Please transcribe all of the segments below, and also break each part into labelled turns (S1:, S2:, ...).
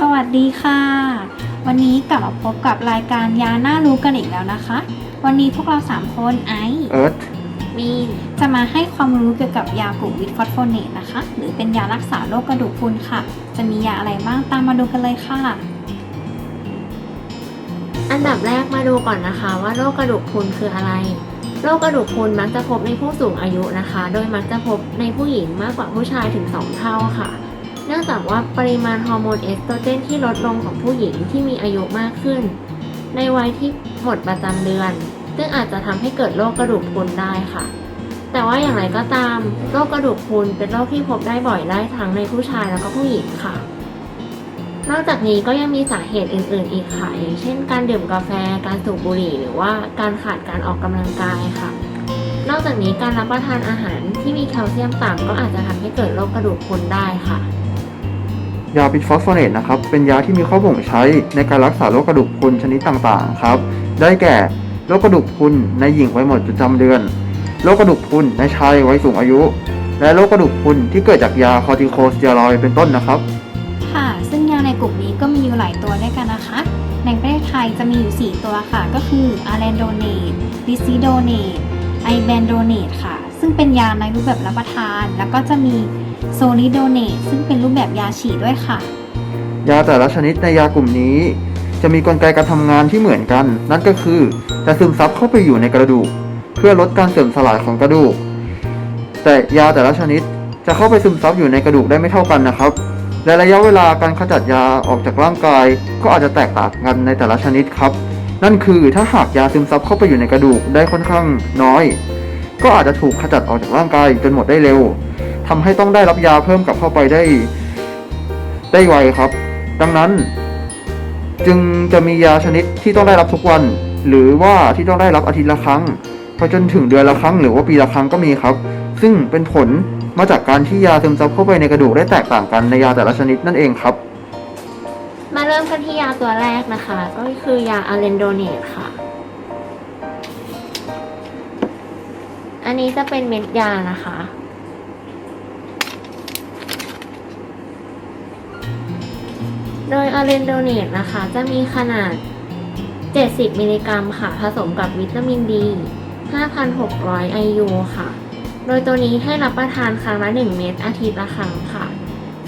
S1: สวัสดีค่ะ วันนี้กลับมาพบกับรายการยาน่ารู้กันอีกแล้วนะคะ วันนี้พวกเราสามคนไอซ์
S2: เอิร์ธ
S1: มีนจะมาให้ความรู้เกี่ยวกับยากลุ่มวิตฟอสโฟเนตนะคะ หรือเป็นยารักษาโรคกระดูกพรุนค่ะ จะมียาอะไรบ้างตามมาดูกันเลยค่ะ
S3: อันดับแรกมาดูก่อนนะคะ ว่าโรคกระดูกพรุนคืออะไร โรคกระดูกพรุนมักจะพบในผู้สูงอายุนะคะ โดยมักจะพบในผู้หญิงมากกว่าผู้ชายถึง 2 เท่าค่ะ เนื่องจากว่าปริมาณฮอร์โมนเอสโตรเจนที่ลดลงของผู้หญิงที่มีอายุมากขึ้น ในวัยที่หมดประจำเดือน ซึ่งอาจจะทำให้เกิดโรคกระดูกพรุนได้ค่ะ แต่ว่าอย่างไรก็ตามโรคกระดูกพรุนเป็นโรคที่พบได้บ่อยได้ทั้งในผู้ชายแล้วก็ผู้หญิงค่ะ นอกจากนี้ก็ยังมีสาเหตุอื่น ๆ อีกค่ะอย่างเช่น การดื่มกาแฟ การสูบบุหรี่ หรือว่าการขาดการออกกำลังกายค่ะนอกจากนี้การรับประทานอาหารที่มีแคลเซียมต่ำก็อาจจะทำให้เกิดโรคกระดูกพรุนได้ค่ะ
S2: ยาบิดฟอสโฟเนตนะครับ เป็นยาที่มีข้อบ่งใช้ในการรักษาโรคกระดูกพรุนชนิดต่างๆ ครับ ได้แก่โรคกระดูกพรุนในหญิงวัยหมดประจำเดือน โรคกระดูกพรุนในชายวัยสูงอายุ และโรคกระดูกพรุนที่เกิดจากยาคอร์ติโคสเตียรอยเป็นต้นนะครับ
S1: ค่ะ ซึ่งยาในกลุ่มนี้ก็มีอยู่หลายตัวด้วยกันนะคะ ในประเทศไทยจะมีอยู่ 4 ตัวค่ะ ก็คืออาร์แลนโดเนตดิซิโดเนตไอแบนโดเนตค่ะ ซึ่งเป็นยาในรูปแบบรับประทาน แล้วก็จะมีโซลิโดเนตซึ่งเป็นรูปแบบยาฉีดด้วยค่ะ
S2: ยาแต่ละชนิดในยากลุ่มนี้ จะมีกลไกการทำงานที่เหมือนกัน นั่นก็คือจะซึมซับเข้าไปอยู่ในกระดูก เพื่อลดการเสื่อมสลายของกระดูก แต่ยาแต่ละชนิดจะเข้าไปซึมซับอยู่ในกระดูกได้ไม่เท่ากันนะครับ และระยะเวลาการขจัดยาออกจากร่างกาย ก็อาจจะแตกต่างกันในแต่ละชนิดครับ นั่นคือถ้าหากยาซึมซับเข้าไปอยู่ในกระดูกได้ค่อนข้างน้อย ก็อาจจะถูกขจัดออกจากร่างกายจนหมดได้เร็วทำให้ต้องได้รับยาเพิ่มกลับเข้าไปได้ ได้ไวครับ ดังนั้น จึงจะมียาชนิดที่ต้องได้รับทุกวัน หรือว่าที่ต้องได้รับอาทิตย์ละครั้งไปจนถึงเดือนละครั้งหรือว่าปีละครั้งก็มีครับ ซึ่งเป็นผลมาจากการที่ยาซึมซับเข้าไปในกระดูกได้แตกต่างกันในยาแต่ละชนิดนั่นเองครับ
S3: มาเริ่มกันที่ยาตัวแรกนะคะ ก็คือยาอาเลนโดเนตค่ะ นี้จะเป็นเม็ดยานะคะ โดยอาเลนโดเนตนะคะ จะมีขนาด 70 มิลลิกรัมค่ะ ผสมกับวิตามินดี 5,600 IU ค่ะ โดยตัวนี้ให้รับประทานครั้งละ 1 เม็ดอาทิตย์ละครั้งค่ะ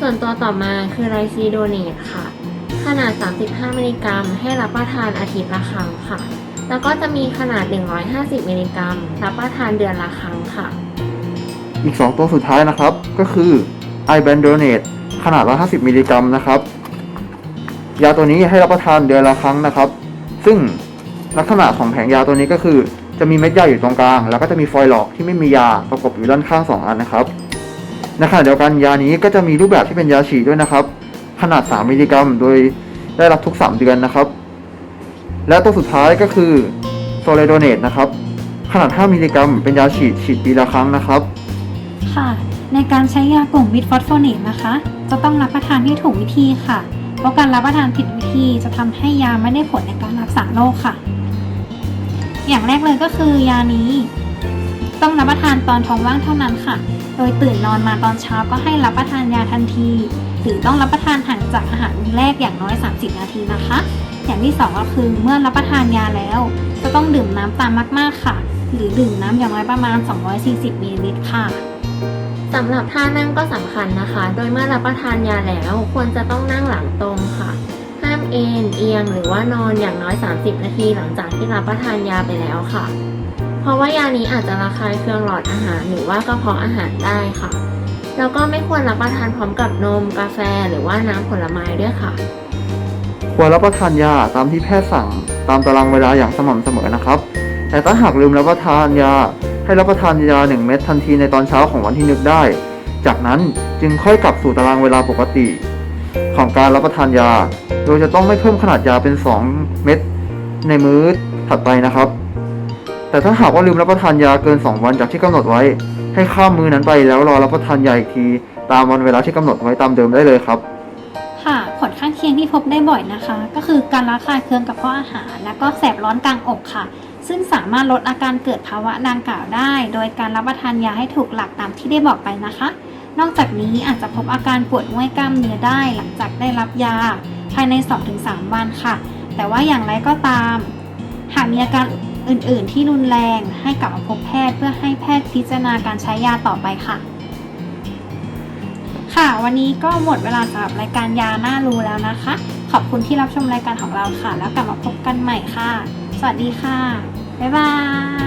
S3: ส่วนตัวต่อมาคือไรซีโดเนตค่ะ ขนาด 35 มิลลิกรัม ให้รับประทานอาทิตย์ละครั้งค่ะ แล้วก็จะมีขนาด 150 มิลลิกรัมรับประทานเดือนละครั้งค่ะ
S2: อีก 2 ตัวสุดท้ายนะครับ ก็คือ i b a n d o n a t e ขนาด 150 มิลลิกรัมนะครับ ยาตัวนี้ให้รับประทานเดือนละครั้งนะครับ ซึ่งลักษณะของแผงยาตัวนี้ก็คือ จะมีเม็ดยาอยู่ตรงกลาง แล้วก็จะมีฟอยล์หลอกที่ไม่มียาประกบอยู่ด้านข้าง 2 อันนะครับในขณะเดียวกันยานี้ก็จะมีรูปแบบที่เป็นยาฉีดด้วยนะครับ ขนาด 3 มิลลิกรัม โดยได้รับทุก 3 เดือนนะครับ และตัวสุดท้ายก็คือโซเลโดเนตนะครับ ขนาด 5 มิลลิกรัม เป็นยาฉีดฉีดปีละครั้งนะครับ
S1: ค่ะ ในการใช้ยากลุ่มวิตฟอสโฟเนตนะคะ จะต้องรับประทานที่ถูกวิธีค่ะ เพราะการรับประทานผิดวิธีจะทำให้ยาไม่ได้ผลในการรักษาโรคค่ะ อย่างแรกเลยก็คือยานี้ ต้องรับประทานตอนท้องว่างเท่านั้นค่ะ โดยตื่นนอนมาตอนเช้าก็ให้รับประทานยาทันที หรือต้องรับประทานห่างจากอาหารมื้อแรกอย่างน้อย 30 นาทีนะคะ อย่างที่สองก็คือเมื่อรับประทานยาแล้ว จะต้องดื่มน้ำตามมาก ๆ ค่ะ หรือดื่มน้ำอย่างน้อยประมาณ 240มิลลิลิตรค่ะ
S3: สำหรับท่านั่งก็สำคัญนะคะ โดยเมื่อรับประทานยาแล้วควรจะต้องนั่งหลังตรงค่ะ ห้ามเอนเอียงหรือว่านอนอย่างน้อย 30 นาทีหลังจากที่รับประทานยาไปแล้วค่ะ เพราะว่ายานี้อาจจะระคายเคืองหลอดอาหารหรือว่ากระเพาะอาหารได้ค่ะ แล้วก็ไม่ควรรับประทานพร้อมกับนมกาแฟหรือว่าน้ำผลไม้ด้วยค่ะ
S2: ควรรับประทานยาตามที่แพทย์สั่ง ตามตารางเวลาอย่างสม่ำเสมอนะครับ แต่ถ้าหากลืมรับประทานยา ให้รับประทานยา 1 เม็ดทันทีในตอนเช้าของวันที่นึกได้ จากนั้นจึงค่อยกลับสู่ตารางเวลาปกติ ของการรับประทานยา โดยจะต้องไม่เพิ่มขนาดยาเป็น 2 เม็ดในมื้อถัดไปนะครับ แต่ถ้าหากว่าลืมรับประทานยาเกิน 2 วันจากที่กำหนดไว้ ให้ข้ามมือนั้นไปแล้วรอรับประทานยาอีกที ตามวันเวลาที่กำหนดไว้ตามเดิมได้เลยครับ
S1: ค่ะ ผลข้างเคียงที่พบได้บ่อยนะคะ ก็คือการระคายเคืองกับเพาะอาหาร และก็แสบร้อนกลางอกค่ะ ซึ่งสามารถลดอาการเกิดภาวะดังกล่าวได้ โดยการรับประทานยาให้ถูกหลักตามที่ได้บอกไปนะคะ นอกจากนี้อาจจะพบอาการปวดเมื่อยกล้ามเนื้อได้ หลังจากได้รับยา ภายใน 2-3 วันค่ะ แต่ว่าอย่างไรก็ตาม หากมีอาการ อื่นๆ ที่รุนแรงให้กลับมาพบแพทย์ เพื่อให้แพทย์พิจารณาการใช้ยาต่อไปค่ะ ค่ะ วันนี้ก็หมดเวลาสำหรับรายการยาหน้ารู้แล้วนะคะ ขอบคุณที่รับชมรายการของเราค่ะ แล้วกลับมาพบกันใหม่ค่ะ สวัสดีค่ะ บ๊ายบาย